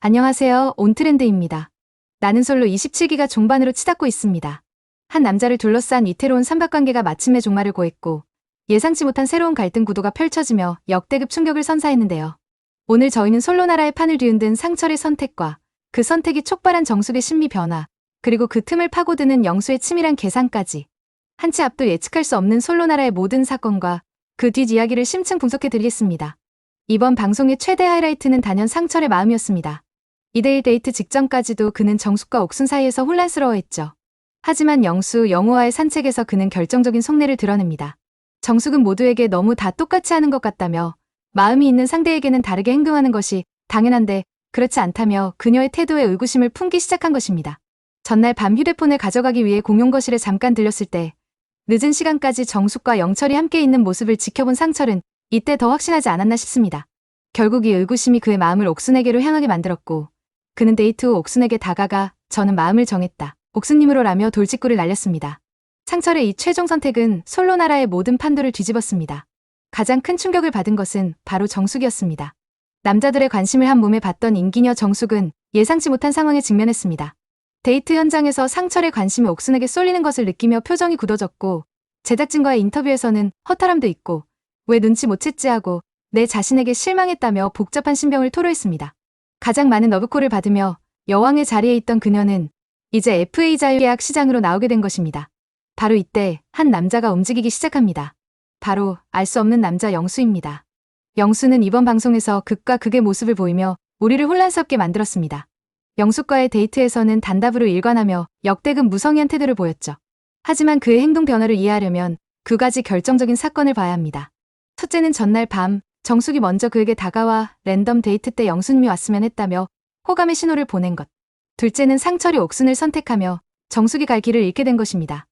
안녕하세요. 온트렌드입니다. 나는 솔로 27기가 종반으로 치닫고 있습니다. 한 남자를 둘러싼 위태로운 삼각관계가 마침내 종말을 고했고 예상치 못한 새로운 갈등 구도가 펼쳐지며 역대급 충격을 선사했는데요. 오늘 저희는 솔로 나라의 판을 뒤흔든 상철의 선택과 그 선택이 촉발한 정숙의 심리 변화, 그리고 그 틈을 파고드는 영수의 치밀한 계산까지 한 치 앞도 예측할 수 없는 솔로 나라의 모든 사건과 그 뒷 이야기를 심층 분석해 드리겠습니다. 이번 방송의 최대 하이라이트는 단연 상철의 마음이었습니다. 2대1 데이트 직전까지도 그는 정숙과 옥순 사이에서 혼란스러워했죠. 하지만 영수, 영호와의 산책에서 그는 결정적인 속내를 드러냅니다. 정숙은 모두에게 너무 다 똑같이 하는 것 같다며 마음이 있는 상대에게는 다르게 행동하는 것이 당연한데 그렇지 않다며 그녀의 태도에 의구심을 품기 시작한 것입니다. 전날 밤 휴대폰을 가져가기 위해 공용 거실에 잠깐 들렸을 때 늦은 시간까지 정숙과 영철이 함께 있는 모습을 지켜본 상철은 이때 더 확신하지 않았나 싶습니다. 결국 이 의구심이 그의 마음을 옥순에게로 향하게 만들었고 그는 데이트 후 옥순에게 다가가 저는 마음을 정했다. 옥순님으로라며 돌직구를 날렸습니다. 상철의 이 최종 선택은 솔로 나라의 모든 판도를 뒤집었습니다. 가장 큰 충격을 받은 것은 바로 정숙이었습니다. 남자들의 관심을 한 몸에 받던 인기녀 정숙은 예상치 못한 상황에 직면했습니다. 데이트 현장에서 상철의 관심이 옥순에게 쏠리는 것을 느끼며 표정이 굳어졌고 제작진과의 인터뷰에서는 허탈함도 있고 왜 눈치 못 챘지 하고 내 자신에게 실망했다며 복잡한 신병을 토로했습니다. 가장 많은 러브콜을 받으며 여왕의 자리에 있던 그녀는 이제 FA 자유계약 시장으로 나오게 된 것입니다. 바로 이때 한 남자가 움직이기 시작합니다. 바로 알 수 없는 남자 영수입니다. 영수는 이번 방송에서 극과 극의 모습을 보이며 우리를 혼란스럽게 만들었습니다. 영숙과의 데이트에서는 단답으로 일관하며 역대급 무성의한 태도를 보였죠. 하지만 그의 행동 변화를 이해하려면 두 가지 결정적인 사건을 봐야 합니다. 첫째는 전날 밤 정숙이 먼저 그에게 다가와 랜덤 데이트 때 영수님이 왔으면 했다며 호감의 신호를 보낸 것. 둘째는 상철이 옥순을 선택하며 정숙이 갈 길을 잃게 된 것입니다.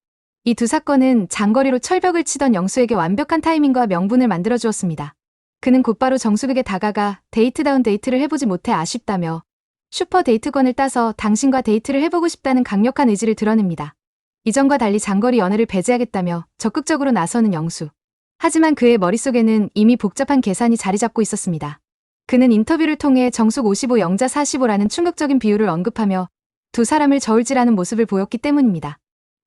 이 두 사건은 장거리로 철벽을 치던 영수에게 완벽한 타이밍과 명분을 만들어 주었습니다. 그는 곧바로 정숙에게 다가가 데이트다운 데이트를 해보지 못해 아쉽다며 슈퍼 데이트권을 따서 당신과 데이트를 해보고 싶다는 강력한 의지를 드러냅니다. 이전과 달리 장거리 연애를 배제하겠다며 적극적으로 나서는 영수. 하지만 그의 머릿속에는 이미 복잡한 계산이 자리 잡고 있었습니다. 그는 인터뷰를 통해 정숙 55 영자 45라는 충격적인 비율을 언급하며 두 사람을 저울질하는 모습을 보였기 때문입니다.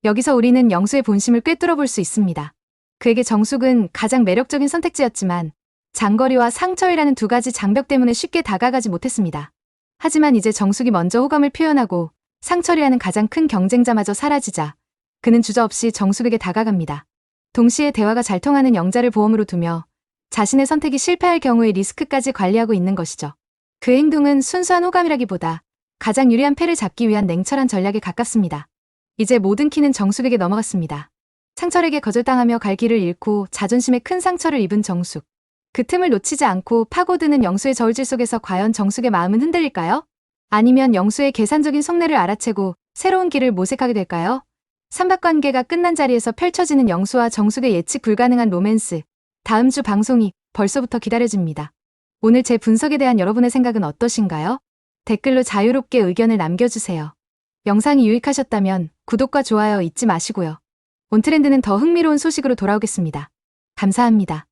여기서 우리는 영수의 본심을 꿰뚫어 볼 수 있습니다. 그에게 정숙은 가장 매력적인 선택지였지만 장거리와 상처이라는 두 가지 장벽 때문에 쉽게 다가가지 못했습니다. 하지만 이제 정숙이 먼저 호감을 표현하고 상철이라는 가장 큰 경쟁자마저 사라지자 그는 주저없이 정숙에게 다가갑니다. 동시에 대화가 잘 통하는 영자를 보험으로 두며 자신의 선택이 실패할 경우의 리스크까지 관리하고 있는 것이죠. 그 행동은 순수한 호감이라기보다 가장 유리한 패를 잡기 위한 냉철한 전략에 가깝습니다. 이제 모든 키는 정숙에게 넘어갔습니다. 상철에게 거절당하며 갈 길을 잃고 자존심에 큰 상처를 입은 정숙. 그 틈을 놓치지 않고 파고드는 영수의 저울질 속에서 과연 정숙의 마음은 흔들릴까요? 아니면 영수의 계산적인 속내를 알아채고 새로운 길을 모색하게 될까요? 삼박관계가 끝난 자리에서 펼쳐지는 영수와 정숙의 예측 불가능한 로맨스. 다음 주 방송이 벌써부터 기다려집니다. 오늘 제 분석에 대한 여러분의 생각은 어떠신가요? 댓글로 자유롭게 의견을 남겨주세요. 영상이 유익하셨다면 구독과 좋아요 잊지 마시고요. 온트렌드는 더 흥미로운 소식으로 돌아오겠습니다. 감사합니다.